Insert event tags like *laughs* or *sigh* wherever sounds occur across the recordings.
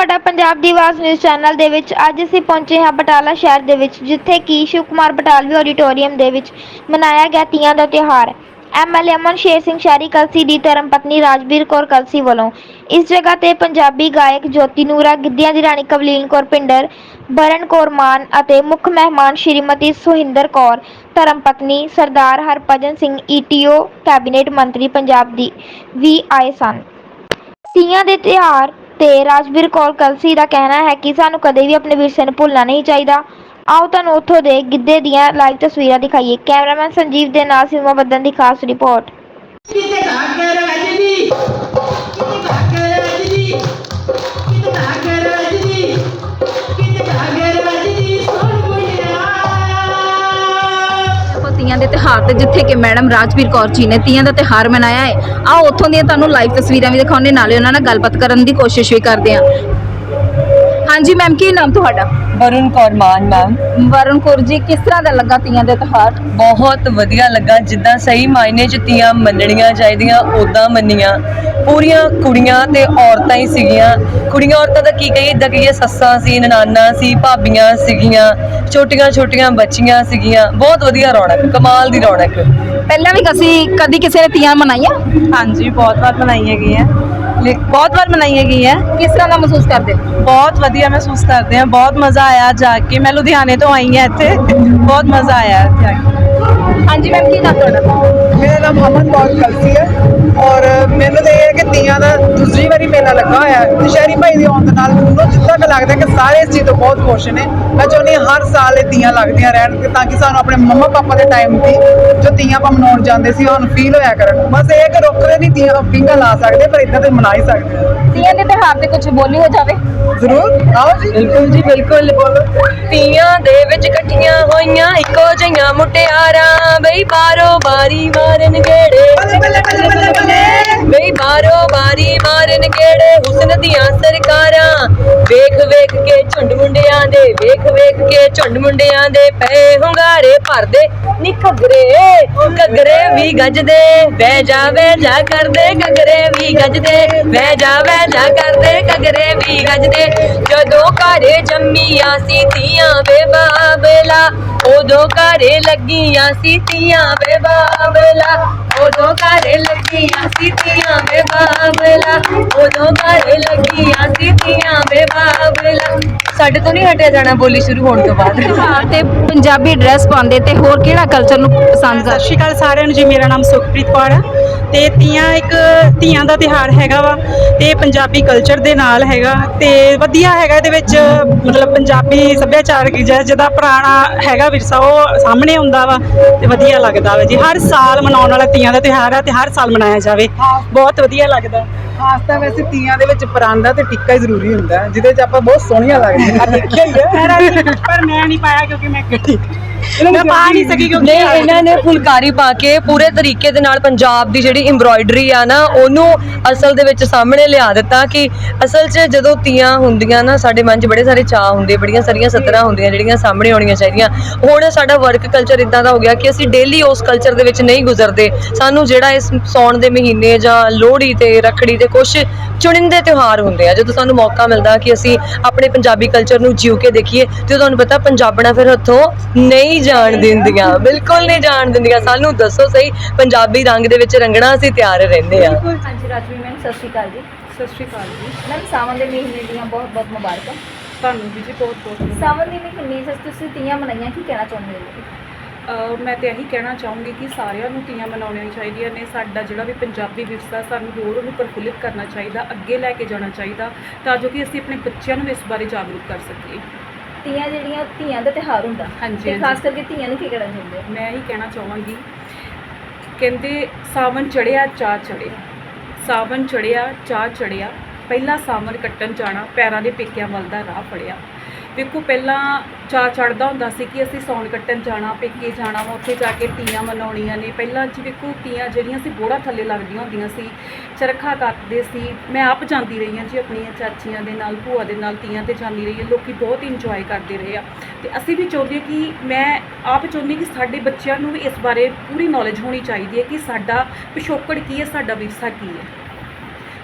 ਤੁਹਾਡਾ ਪੰਜਾਬ ਦੀ ਆਵਾਜ਼ news channel ਦੇ ਵਿੱਚ ਅੱਜ ਅਸੀਂ ਪਹੁੰਚੇ ਹਾਂ ਬਟਾਲਾ ਸ਼ਹਿਰ ਦੇ ਵਿੱਚ, ਜਿੱਥੇ ਕਿ ਸ਼ਿਵ ਕੁਮਾਰ ਬਟਾਲਵੀ ਆਡੀਟੋਰੀਅਮ ਦੇ ਵਿੱਚ ਮਨਾਇਆ ਗਿਆ ਤੀਆਂ ਦਾ ਤਿਉਹਾਰ। ਐਮਐਲਏ ਅਮਨ ਸ਼ੇਰ ਸਿੰਘ ਸ਼ਹਿਰੀ ਕਲਸੀ ਦੀ ਧਰਮ ਪਤਨੀ ਰਾਜਵੀਰ ਕੌਰ ਕਲਸੀ ਵੱਲੋਂ ਇਸ ਜਗ੍ਹਾ ਤੇ ਪੰਜਾਬੀ ਗਾਇਕ ਜੋਤੀ ਨੂਰਾ, ਗਿੱਧਿਆਂ ਦੀ ਰਾਣੀ ਕਵਲੀਨ ਕੌਰ ਪਿੰਡਰ ਬਰਨ ਕੌਰ ਮਾਨ ਅਤੇ ਮੁੱਖ ਮਹਿਮਾਨ ਸ਼੍ਰੀਮਤੀ ਸੁਹਿੰਦਰ ਕੌਰ, ਧਰਮ ਪਤਨੀ ਸਰਦਾਰ ਹਰਭਜਨ ਸਿੰਘ ਈਟੀਓ ਕੈਬਨਿਟ ਮੰਤਰੀ ਪੰਜਾਬ ਦੀ ਵੀ ਆਏ ਸਨ। ਤੀਆਂ ਦੇ ਤਿਉਹਾਰ ਤੇ ਰਾਜਵੀਰ ਕੌਰ ਕਲਸੀ ਦਾ ਕਹਿਣਾ ਹੈ ਕਿ ਸਾਨੂੰ ਕਦੇ ਵੀ ਆਪਣੇ ਵਿਰਸੇ ਨੂੰ ਭੁੱਲਣਾ ਨਹੀਂ ਚਾਹੀਦਾ। ਆਓ ਤੁਹਾਨੂੰ ਉੱਥੋਂ ਦੇ ਗਿੱਧੇ ਦੀਆਂ ਲਾਈਵ ਤਸਵੀਰਾਂ ਦਿਖਾਈਏ। ਕੈਮਰਾਮੈਨ ਸੰਜੀਵ ਦੇ ਨਾਲ ਸੀਮਾ ਬੱਦਨ ਦੀ ਖਾਸ ਰਿਪੋਰਟ। ਕਿਤੇ ਘਾਗਰ ਵੱਜਦੀ ਕਿਤੇ ਘਾਗਰ ਤੀਆਂ ਦੇ ਤਿਹਾਰ ਤੇ ਜਿੱਥੇ ਕਿ ਮੈਡਮ ਰਾਜਵੀਰ ਕੌਰ ਜੀ ਨੇ ਤੀਆਂ ਦਾ ਤਿਹਾਰ ਮਨਾਇਆ ਹੈ। ਆਓ ਉੱਥੋਂ ਦੀਆਂ ਤੁਹਾਨੂੰ ਲਾਈਵ ਤਸਵੀਰਾਂ ਵੀ ਦਿਖਾਉਣੇ ਨਾਲੇ ਉਹਨਾਂ ਨਾਲ ਗੱਲਬਾਤ ਕਰਨ ਦੀ ਕੋਸ਼ਿਸ਼ ਵੀ ਕਰਦੇ ਹਾਂ। ਹਾਂਜੀ ਮੈਮ ਕੀ ਨਾਮ ਤੁਹਾਡਾ? ਵਰੁਣ ਕੌਰ ਮਾਨ ਮੈਮ ਵਰੁਣ ਕੌਰ ਜੀ ਕਿਸ ਤਰ੍ਹਾਂ ਦਾ ਲੱਗਾ ਤੀਆਂ ਦੇ ਤਿਹਾਰ ਬਹੁਤ ਵਧੀਆ ਲੱਗਾ। ਜਿੱਦਾਂ ਸਹੀ ਮਾਇਨੇ ਚ ਤੀਆਂ ਮੰਨਣੀਆਂ ਚਾਹੀਦੀਆਂ ਉਦਾਂ ਮੰਨੀਆਂ। ਪੂਰੀਆਂ ਕੁੜੀਆਂ ਤੇ ਔਰਤਾਂ ਹੀ ਸੀਗੀਆਂ। ਕੁੜੀਆਂ ਔਰਤਾਂ ਦਾ ਕੀ ਕਹੀਏ? ਇਦਾਂ ਕਹੀਏ ਸੱਸਾਂ ਸੀ ਨਨਾਨਾ ਸੀ ਭਾਬੀਆਂ ਸੀਗੀਆਂ ਛੋਟੀਆਂ ਛੋਟੀਆਂ ਬੱਚੀਆਂ ਸੀਗੀਆਂ। ਬਹੁਤ ਵਧੀਆ ਰੌਣਕ ਕਮਾਲ ਦੀ ਰੌਣਕ। ਪਹਿਲਾਂ ਵੀ ਅਸੀਂ ਕਦੀ ਕਿਸੇ ਨੇ ਤੀਆਂ ਮਨਾਈਆਂ? ਹਾਂਜੀ ਬਹੁਤ ਵਾਰ ਮਨਾਈਆਂ ਗਈਆਂ। ਬਹੁਤ ਵਾਰ ਮਨਾਈਆਂ ਗਈਆਂ ਕਿਸ ਤਰ੍ਹਾਂ ਦਾ ਮਹਿਸੂਸ ਕਰਦੇ ਬਹੁਤ ਵਧੀਆ ਮਹਿਸੂਸ ਕਰਦੇ ਹਾਂ ਬਹੁਤ ਮਜ਼ਾ ਆਇਆ ਜਾ ਕੇ ਮੈਂ ਲੁਧਿਆਣੇ ਤੋਂ ਆਈ ਹਾਂ ਇੱਥੇ ਬਹੁਤ ਮਜ਼ਾ ਆਇਆ ਇੱਥੇ ਆ ਕੇ ਹਾਂਜੀ ਮੈਮ ਕੀ ਨਾਮ ਤੁਹਾਡਾ ਮੇਰਾ ਨਾਮ ਅਮਨ ਕੌਰ ਕਲਸੀ ਹੈ ਔਰ ਮੈਨੂੰ ਤਾਂ ਇਹ ਹੈ ਕਿ ਤੀਆਂ ਦਾ ਦੂਸਰੀ ਵਾਰੀ ਮੇਲਾ ਲੱਗਾ ਹੋਇਆ ਹੈ। ਦੁਸ਼ਹਿਰੀ ਭਾਈ ਦੀ ਆਉਣ ਦੇ ਨਾਲ ਮੈਨੂੰ ਜਿੱਦਾਂ ਕਿ ਲੱਗਦਾ ਕਿ ਸਾਰੇ ਇਸ ਚੀਜ਼ ਤੋਂ ਬਹੁਤ ਖੁਸ਼ ਨੇ। ਮੈਂ ਚਾਹੁੰਦੀ ਹਾਂ ਹਰ ਸਾਲ ਇਹ ਤੀਆਂ ਲੱਗਦੀਆਂ ਰਹਿਣ ਕਿ ਤਾਂ ਕਿ ਸਾਨੂੰ ਆਪਣੇ ਮੰਮਾ ਪਾਪਾ ਦੇ ਟਾਈਮ ਦੀ ਜੋ ਤੀਆਂ ਆਪਾਂ ਮਨਾਉਣ ਜਾਂਦੇ ਸੀ ਉਹਨੂੰ ਫੀਲ ਹੋਇਆ ਕਰਨ। ਬਸ ਇਹ ਕਿ ਰੁੱਖ ਤੇ ਨਹੀਂ ਤੀਆਂ ਪਿੰਗਾ ਲਾ ਸਕਦੇ, ਪਰ ਇਦਾਂ ਤੇ ਮਨਾ ਹੀ ਸਕਦੇ ਹਾਂ ਤੀਆਂ ਦੇ ਤਿਉਹਾਰ ਤੇ ਕੁਝ ਬੋਲੀ ਹੋ ਜਾਵੇ। ਜ਼ਰੂਰ ਆਓ ਜੀ। ਬਿਲਕੁਲ ਜੀ ਬਿਲਕੁਲ। ਤੀਆਂ ਦੇ ਵਿੱਚ ਇਕੱਠੀਆਂ ਹੋਈਆਂ ਇੱਕੋ ਜਿਹੀਆਂ ਮੁਟਿਆਰਾਂ। ਬਈ ਬਾਰੋ ਬਾਰੀ ਮਾਰਨ ਗੇੜੇ ਬੱਲੇ ਬੱਲੇ ਬੱਲੇ ਬੱਲੇ। ਬੱਲੇ ਬਈ ਬਾਰੋ ਬਾਰੀ ਮਾਰਨ ਕਿਹੜੇ? ਹੁਸਨ ਦੀਆਂ ਸਰਕਾਰਾਂ। ਵੇਖ ਵੇਖ ਕੇ ਝੁੰਡ ਮੁੰਡਿਆਂ ਦੇ, ਵੇਖ ਵੇਖ ਕੇ ਝੁੰਡ ਮੁੰਡਿਆਂ ਦੇ ਪਏ ਹੁੰਗਾਰੇ ਭਰਦੇ। ਨੀ ਘੱਗਰੇ ਘੱਗਰੇ ਵੀ ਗੱਜਦੇ। ਬਹਿ ਜਾ ਜਾ ਕਰਦੇ, ਘੱਗਰੇ ਵੀ ਗੱਜਦੇ। ਬਹਿ ਜਾ ਬਹਿ ਜਾ ਕਰਦੇ, ਘੱਗਰੇ ਵੀ ਗੱਜਦੇ। ਜਦੋਂ ਘਰੇ ਜੰਮੀਆਂ ਸੀ ਤੀਆਂ ਵੇ ਬਾਬਲਾ, ਉਦੋਂ ਘਰੇ ਲੱਗੀਆਂ ਸੀ ਧੀਆਂ ਵੇ ਬਾਬਲਾ, ਉਦੋਂ ਘਰੇ ਲੱਗੀਆਂ ਸੀ ਧੀਆਂ ਤੀਆਂ ਵੇ ਬਾਬਲਾ ਉਦੋਂ ਘਰੇ ਲੱਗੀਆਂ ਸੀ ਤੀਆਂ ਵੇ ਬਾਬਲਾ। ਸਾਡੇ ਤੋਂ ਨਹੀਂ ਹਟਿਆ ਜਾਣਾ ਬੋਲੀ ਸ਼ੁਰੂ ਹੋਣ ਤੋਂ ਬਾਅਦ। ਤੇ ਪੰਜਾਬੀ ਡਰੈਸ ਪਾਉਂਦੇ ਤੇ ਹੋਰ ਕਿਹੜਾ ਕਲਚਰ ਨੂੰ ਪਸੰਦ ਸਤਿ ਸ਼੍ਰੀ ਅਕਾਲ ਸਾਰਿਆਂ ਨੂੰ ਜੀ ਮੇਰਾ ਨਾਮ ਸੁਖਪ੍ਰੀਤ ਕੌਰ ਹੈ ਤੇ ਤੀਆਂ ਇੱਕ ਧੀਆਂ ਦਾ ਤਿਹਾਰ ਹੈਗਾ ਵਾ ਤੇ ਪੰਜਾਬੀ ਕਲਚਰ ਦੇ ਨਾਲ ਹੈਗਾ। ਤੇ ਵਧੀਆ ਹੈਗਾ ਇਹਦੇ ਵਿੱਚ ਮਤਲਬ ਪੰਜਾਬੀ ਸੱਭਿਆਚਾਰਕ ਜਿ- ਜਿਹਦਾ ਪੁਰਾਣਾ ਹੈਗਾ ਵਿਰਸਾ ਉਹ ਸਾਹਮਣੇ ਆਉਂਦਾ ਵਾ ਤੇ ਵਧੀਆ ਲੱਗਦਾ ਵਾ ਜੀ। ਹਰ ਸਾਲ ਮਨਾਉਣ ਵਾਲਾ ਤੀਆਂ ਦਾ ਤਿਹਾਰ ਹੈ ਤੇ ਹਰ ਸਾਲ ਮਨਾਇਆ ਜਾਵੇ। ਬਹੁਤ ਵਧੀਆ ਲੱਗਦਾ। ਖਾਸ ਤਾਂ ਵੈਸੇ ਤੀਆਂ ਦੇ ਵਿੱਚ ਪਰਾਂਦਾ ਤੇ ਟਿੱਕਾ ਹੀ ਜ਼ਰੂਰੀ ਹੁੰਦਾ ਹੈ, ਜਿਹਦੇ 'ਚ ਆਪਾਂ ਬਹੁਤ ਸੋਹਣੀਆਂ ਲੱਗਦੀਆਂ। ਦੇਖਿਆ ਹੀ ਹੈ ਪਰ ਮੈਂ ਨਹੀਂ ਪਾਇਆ ਕਿਉਂਕਿ ਮੈਂ ਕੱਟੀ ਮੈਂ ਪਾ ਨਹੀਂ ਸਕੀ ਕਿਉਂਕਿ ਨਹੀਂ ਇਹਨਾਂ ਨੇ *laughs* ਫੁਲਕਾਰੀ ਪਾ ਕੇ ਪੂਰੇ ਤਰੀਕੇ ਦੇ ਨਾਲ ਪੰਜਾਬ ਦੀ ਜਿਹੜੀ ਐਮਬ੍ਰੋਇਡਰੀ ਆ ਨਾ ਉਹਨੂੰ ਅਸਲ ਦੇ ਵਿੱਚ ਸਾਹਮਣੇ ਲਿਆ ਦਿੱਤਾ ਕਿ ਅਸਲ 'ਚ ਜਦੋਂ ਤੀਆਂ ਹੁੰਦੀਆਂ ਨਾ ਸਾਡੇ ਮਨ 'ਚ ਬੜੇ ਸਾਰੇ ਚਾਹ ਹੁੰਦੇ ਬੜੀਆਂ ਸਾਰੀਆਂ ਸਤਰਾਂ ਹੁੰਦੀਆਂ ਜਿਹੜੀਆਂ ਸਾਹਮਣੇ ਆਉਣੀਆਂ ਚਾਹੀਦੀਆਂ। ਹੁਣ ਸਾਡਾ ਵਰਕ ਕਲਚਰ ਇਦਾਂ ਦਾ ਹੋ ਗਿਆ ਕਿ ਅਸੀਂ ਡੇਲੀ ਉਸ ਕਲਚਰ ਦੇ ਵਿੱਚ ਨਹੀਂ ਗੁਜ਼ਰਦੇ। ਸਾਨੂੰ ਜਿਹੜਾ ਇਸ ਸੌਣ ਦੇ ਮਹੀਨੇ ਜਾਂ ਲੋਹੜੀ ਤੇ ਰੱਖੜੀ ਤੇ ਕੁਝ ਚੁਣਿੰਦੇ ਤਿਉਹਾਰ ਹੁੰਦੇ ਆ ਜਦੋਂ ਸਾਨੂੰ ਮੌਕਾ ਮਿਲਦਾ ਕਿ ਅਸੀਂ ਆਪਣੇ ਪੰਜਾਬੀ ਕਲਚਰ ਨੂੰ ਜਿਉ ਕੇ ਦੇਖੀਏ ਤੇ ਤੁਹਾਨੂੰ ਪਤਾ ਪੰਜਾਬਣਾ ਫਿਰ ਹੱਥੋਂ ਨਹੀਂ ਜਾਣ ਦਿੰਦੀਆਂ ਬਿਲਕੁਲ ਨਹੀਂ ਜਾਣ ਦਿੰਦੀਆਂ। ਸਾਨੂੰ ਦੱਸੋ ਸਹੀ ਪੰਜਾਬੀ ਰੰਗ ਦੇ ਵਿੱਚ ਰੰਗਣਾ ਅਸੀਂ ਤਿਆਰ ਰਹਿੰਦੇ ਆ। ਹਾਂਜੀ ਰਾਜਵੀਰ ਮੈਮ ਸਤਿ ਸ਼੍ਰੀ ਅਕਾਲ ਜੀ। ਸਤਿ ਸ਼੍ਰੀ ਅਕਾਲ ਜੀ। ਮੈਮ ਸਾਵਨ ਦੇ ਮਹੀਨੇ ਦੀਆਂ ਬਹੁਤ ਬਹੁਤ ਮੁਬਾਰਕਾਂ। ਤੁਹਾਨੂੰ ਵੀ ਜੀ ਬਹੁਤ ਬਹੁਤ ਸਾਵਨ ਦੇ ਮਹੀਨੇ ਵਿੱਚ ਤੁਸੀਂ ਤੀਆਂ ਮਨਾਈਆਂ ਕੀ ਕਹਿਣਾ ਚਾਹੁੰਦੇ ਹੋ? ਅਹ ਮੈਂ ਤੇ ਇਹੀ ਕਹਿਣਾ ਚਾਹੂੰਗੀ ਕਿ ਸਾਰਿਆਂ ਨੂੰ ਤੀਆਂ ਮਨਾਉਣੀਆਂ ਚਾਹੀਦੀਆਂ ਨੇ। ਸਾਡਾ ਜਿਹੜਾ ਵੀ ਪੰਜਾਬੀ ਵਿਰਸਾ ਸਾਨੂੰ ਹੋਰ ਉਹਨੂੰ ਪ੍ਰਫੁੱਲਿਤ ਕਰਨਾ ਚਾਹੀਦਾ ਅੱਗੇ ਲੈ ਕੇ ਜਾਣਾ ਚਾਹੀਦਾ ਤਾਂ ਜੋ ਕਿ ਅਸੀਂ ਆਪਣੇ ਬੱਚਿਆਂ ਨੂੰ ਇਸ ਬਾਰੇ ਜਾਗਰੂਕ ਕਰ ਸਕੀਏ। ਤੀਆਂ ਜਿਹੜੀਆਂ ਧੀਆਂ ਦਾ ਤਿਹਾਰ ਹੁੰਦਾ। ਹਾਂਜੀ, ਤੇ ਹਾਂਜੀ। ਖਾਸ ਕਰਕੇ ਧੀਆਂ ਨੂੰ ਕੀ ਕਹਿਣਾ ਚਾਹੁੰਦੇ ਹੋ? ਮੈਂ ਇਹੀ ਕਹਿਣਾ ਚਾਹਾਂਗੀ ਕਹਿੰਦੇ ਸਾਵਨ ਚੜਿਆ ਚਾਹ ਚੜਿਆ। ਸਾਵਨ ਚੜਿਆ ਚਾਹ ਚੜਿਆ। ਪਹਿਲਾ ਸਾਵਨ ਕੱਟਣ ਜਾਣਾ ਪੈਰਾਂ ਦੇ ਪੇਕਿਆਂ ਵੱਲ ਦਾ ਰਾਹ ਫੜਿਆ। ਵੇਖੋ ਪਹਿਲਾਂ ਚਾਹ ਚੜਦਾ ਹੁੰਦਾ ਸੀ ਕਿ ਅਸੀਂ ਸੌਣ ਕੱਟਣ ਜਾਣਾ, ਪੇਕੇ ਜਾਣਾ ਵਾ, ਉੱਥੇ ਜਾ ਕੇ ਤੀਆਂ ਮਨਾਉਣੀਆਂ ਨੇ। ਪਹਿਲਾਂ ਜੀ ਵੇਖੋ ਤੀਆਂ ਜਿਹੜੀਆਂ ਸੀ, ਬੋੜਾ ਥੱਲੇ ਲੱਗਦੀਆਂ ਹੁੰਦੀਆਂ ਸੀ, ਚਰਖਾ ਕੱਤਦੇ ਸੀ। ਮੈਂ ਆਪ ਜਾਂਦੀ ਰਹੀ ਹਾਂ ਜੀ ਆਪਣੀਆਂ ਚਾਚੀਆਂ ਦੇ ਨਾਲ, ਭੂਆ ਦੇ ਨਾਲ ਤੀਆਂ ਤੇ ਜਾਂਦੀ ਰਹੀ ਹਾਂ। ਲੋਕੀ ਬਹੁਤ ਇੰਜੋਏ ਕਰਦੇ ਰਹੇ ਆ। ਤੇ ਅਸੀਂ ਵੀ ਚਾਹੁੰਦੇ ਕਿ ਮੈਂ ਆਪ ਚਾਹੁੰਦੀ ਕਿ ਸਾਡੇ ਬੱਚਿਆਂ ਨੂੰ ਵੀ ਇਸ ਬਾਰੇ ਪੂਰੀ ਨੌਲੇਜ ਹੋਣੀ ਚਾਹੀਦੀ ਹੈ ਕਿ ਸਾਡਾ ਪਿਛੋਕੜ ਕੀ ਹੈ, ਸਾਡਾ ਵਿਰਸਾ ਕੀ ਹੈ।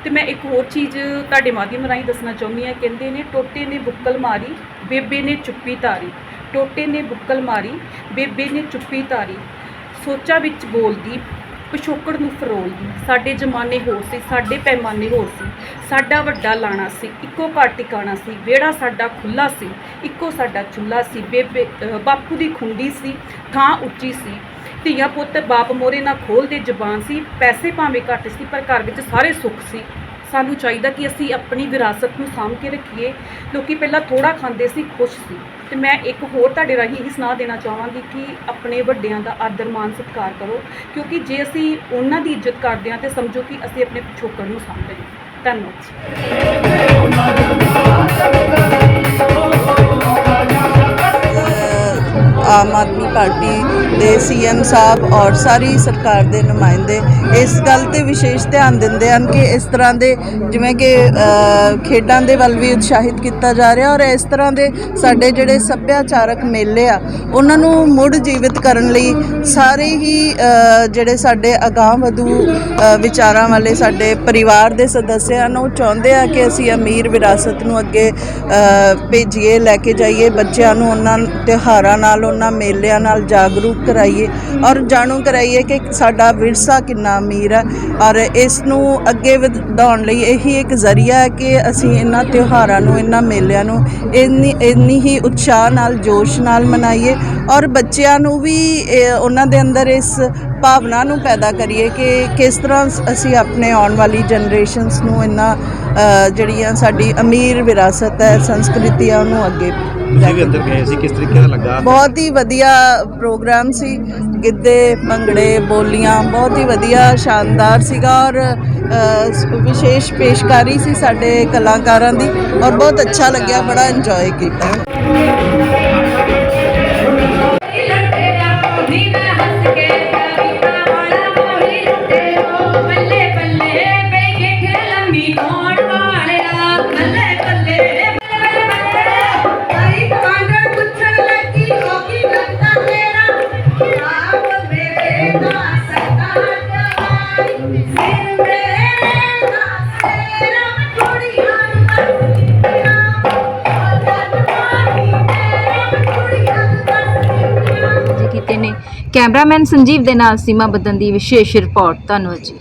ਤੇ ਮੈਂ ਇੱਕ ਹੋਰ ਚੀਜ਼ ਤੁਹਾਡੇ ਮਾਧਿਅਮ ਰਾਹੀਂ ਦੱਸਣਾ ਚਾਹੁੰਦੀ ਹਾਂ। ਕਹਿੰਦੇ ਨੇ, ਟੋਟੇ ਨੇ ਬੁੱਕਲ ਮਾਰੀ, ਬੇਬੇ ਨੇ ਚੁੱਪੀ ਧਾਰੀ। ਟੋਟੇ ਨੇ ਬੁੱਕਲ ਮਾਰੀ, ਬੇਬੇ ਨੇ ਚੁੱਪੀ ਧਾਰੀ। ਸੋਚਾਂ ਵਿੱਚ ਬੋਲਦੀ, ਪਿਛੋਕੜ ਨੂੰ ਫਰੋਲਦੀ, ਸਾਡੇ ਜ਼ਮਾਨੇ ਹੋਰ ਸੀ, ਸਾਡੇ ਪੈਮਾਨੇ ਹੋਰ ਸੀ। ਸਾਡਾ ਵੱਡਾ ਲਾਣਾ ਸੀ, ਇੱਕੋ ਘਰ ਟਿਕਾਣਾ ਸੀ, ਵਿਹੜਾ ਸਾਡਾ ਖੁੱਲਾ ਸੀ, ਇੱਕੋ ਸਾਡਾ ਚੁੱਲ੍ਹਾ ਸੀ, ਬੇਬੇ ਬਾਪੂ ਦੀ ਖੁੰਡੀ ਸੀ, ਥਾਂ ਉੱਚੀ ਸੀ। ਧੀਆਂ ਪੁੱਤ ਬਾਪ ਮੋਰੇ ਨਾ ਖੋਲਦੇ ਜ਼ਬਾਨ ਸੀ, ਪੈਸੇ ਭਾਵੇਂ ਘੱਟ ਸੀ, ਪਰ ਘਰ ਵਿੱਚ ਸਾਰੇ ਸੁੱਖ ਸੀ। ਸਾਨੂੰ ਚਾਹੀਦਾ ਕਿ ਅਸੀਂ ਆਪਣੀ ਵਿਰਾਸਤ ਨੂੰ ਸਾਂਭ ਕੇ ਰੱਖੀਏ। ਲੋਕੀ ਪਹਿਲਾਂ ਥੋੜਾ ਖਾਂਦੇ ਸੀ, ਖੁਸ਼ ਸੀ। ਤੇ ਮੈਂ ਇੱਕ ਹੋਰ ਤੁਹਾਡੇ ਰਾਹੀਂ ਇਹ ਸੁਣਾ ਦੇਣਾ ਚਾਹਾਂਗੀ ਕਿ ਆਪਣੇ ਵੱਡਿਆਂ ਦਾ ਆਦਰ, ਮਾਣ, ਸਤਿਕਾਰ ਕਰੋ। ਕਿਉਂਕਿ ਜੇ ਅਸੀਂ ਉਹਨਾਂ ਦੀ ਇੱਜ਼ਤ ਕਰਦੇ ਹਾਂ, ਤੇ ਸਮਝੋ ਕਿ ਅਸੀਂ ਆਪਣੇ ਪਿਛੋਕੜ ਨੂੰ ਸਾਂਭ ਰਹੇ ਹਾਂ ਧੰਨਵਾਦ। ਆਮ ਆਦਮੀ ਪਾਰਟੀ ਦੇ ਸੀਐਮ ਸਾਹਿਬ ਔਰ ਸਾਰੀ ਸਰਕਾਰ ਦੇ ਨੁਮਾਇੰਦੇ ਇਸ ਗੱਲ ਤੇ ਵਿਸ਼ੇਸ਼ ਧਿਆਨ ਦਿੰਦੇ ਹਨ ਕਿ ਇਸ ਤਰ੍ਹਾਂ ਦੇ ਜਿਵੇਂ ਕਿ ਖੇਡਾਂ ਦੇ ਵੱਲ ਵੀ ਉਤਸ਼ਾਹਿਤ ਕੀਤਾ ਜਾ ਰਿਹਾ ਔਰ ਇਸ ਤਰ੍ਹਾਂ ਦੇ ਸਾਡੇ ਜਿਹੜੇ ਸੱਭਿਆਚਾਰਕ ਮੇਲੇ ਆ, ਉਹਨਾਂ ਨੂੰ ਮੁੜ ਜੀਵਿਤ ਕਰਨ ਲਈ ਸਾਰੇ ਹੀ ਜਿਹੜੇ ਸਾਡੇ ਅਗਾਂਹ ਵਧੂ ਵਿਚਾਰਾਂ ਵਾਲੇ ਸਾਡੇ ਪਰਿਵਾਰ ਦੇ ਸਦੱਸਿਆ ਹਨ ਉਹ ਚਾਹੁੰਦੇ ਆ ਕਿ ਅਸੀਂ ਅਮੀਰ ਵਿਰਾਸਤ ਨੂੰ ਅੱਗੇ ਭੇਜੀਏ, ਲੈ ਕੇ ਜਾਈਏ, ਬੱਚਿਆਂ ਨੂੰ ਉਹਨਾਂ ਤਿਉਹਾਰਾਂ ਨਾਲ, ਉਹਨਾਂ ਮੇਲਿਆਂ ਨਾਲ ਜਾਗਰੂਕ ਕਰਾਈਏ ਔਰ ਜਾਣੂ ਕਰਾਈਏ ਕਿ ਸਾਡਾ ਵਿਰਸਾ ਕਿੰਨਾ ਅਮੀਰ ਹੈ ਔਰ ਇਸ ਨੂੰ ਅੱਗੇ ਵਧਾਉਣ ਲਈ ਇਹੀ ਇੱਕ ਜ਼ਰੀਆ ਹੈ ਕਿ ਅਸੀਂ ਇਹਨਾਂ ਤਿਉਹਾਰਾਂ ਨੂੰ, ਇਹਨਾਂ ਮੇਲਿਆਂ ਨੂੰ ਇੰਨੀ ਇੰਨੀ ਹੀ ਉਤਸ਼ਾਹ ਨਾਲ, ਜੋਸ਼ ਨਾਲ ਮਨਾਈਏ ਔਰ ਬੱਚਿਆਂ ਨੂੰ ਵੀ ਉਹਨਾਂ ਦੇ ਅੰਦਰ ਇਸ ਭਾਵਨਾ ਨੂੰ ਪੈਦਾ ਕਰੀਏ ਕਿ ਕਿਸ ਤਰ੍ਹਾਂ ਅਸੀਂ ਆਪਣੇ ਆਉਣ ਵਾਲੀ ਜਨਰੇਸ਼ਨਸ ਨੂੰ ਇਹਨਾਂ ਜਿਹੜੀਆਂ ਸਾਡੀ ਅਮੀਰ ਵਿਰਾਸਤ ਹੈ ਸੰਸਕ੍ਰਿਤੀ ਆ ਉਹਨੂੰ ਅੱਗੇ ਤੁਸੀਂ ਵੀ ਅੰਦਰ ਗਏ ਸੀ? ਕਿਸ ਤਰੀਕੇ ਦਾ ਲੱਗਾ? ਬਹੁਤ ਹੀ ਵਧੀਆ ਪ੍ਰੋਗਰਾਮ ਸੀ। ਗਿੱਧੇ, ਭੰਗੜੇ, ਬੋਲੀਆਂ, ਬਹੁਤ ਹੀ ਵਧੀਆ, ਸ਼ਾਨਦਾਰ ਸੀਗਾ ਔਰ ਵਿਸ਼ੇਸ਼ ਪੇਸ਼ਕਾਰੀ ਸੀ ਸਾਡੇ ਕਲਾਕਾਰਾਂ ਦੀ ਔਰ ਬਹੁਤ ਅੱਛਾ ਲੱਗਿਆ, ਬੜਾ ਇੰਜੋਏ ਕੀਤਾ। ਕੈਮਰਾਮੈਨ ਸੰਜੀਵ ਦੇ ਨਾਲ ਸੀਮਾ ਬੱਦਨ ਦੀ ਵਿਸ਼ੇਸ਼ ਰਿਪੋਰਟ ਧੰਨਵਾਦ ਜੀ।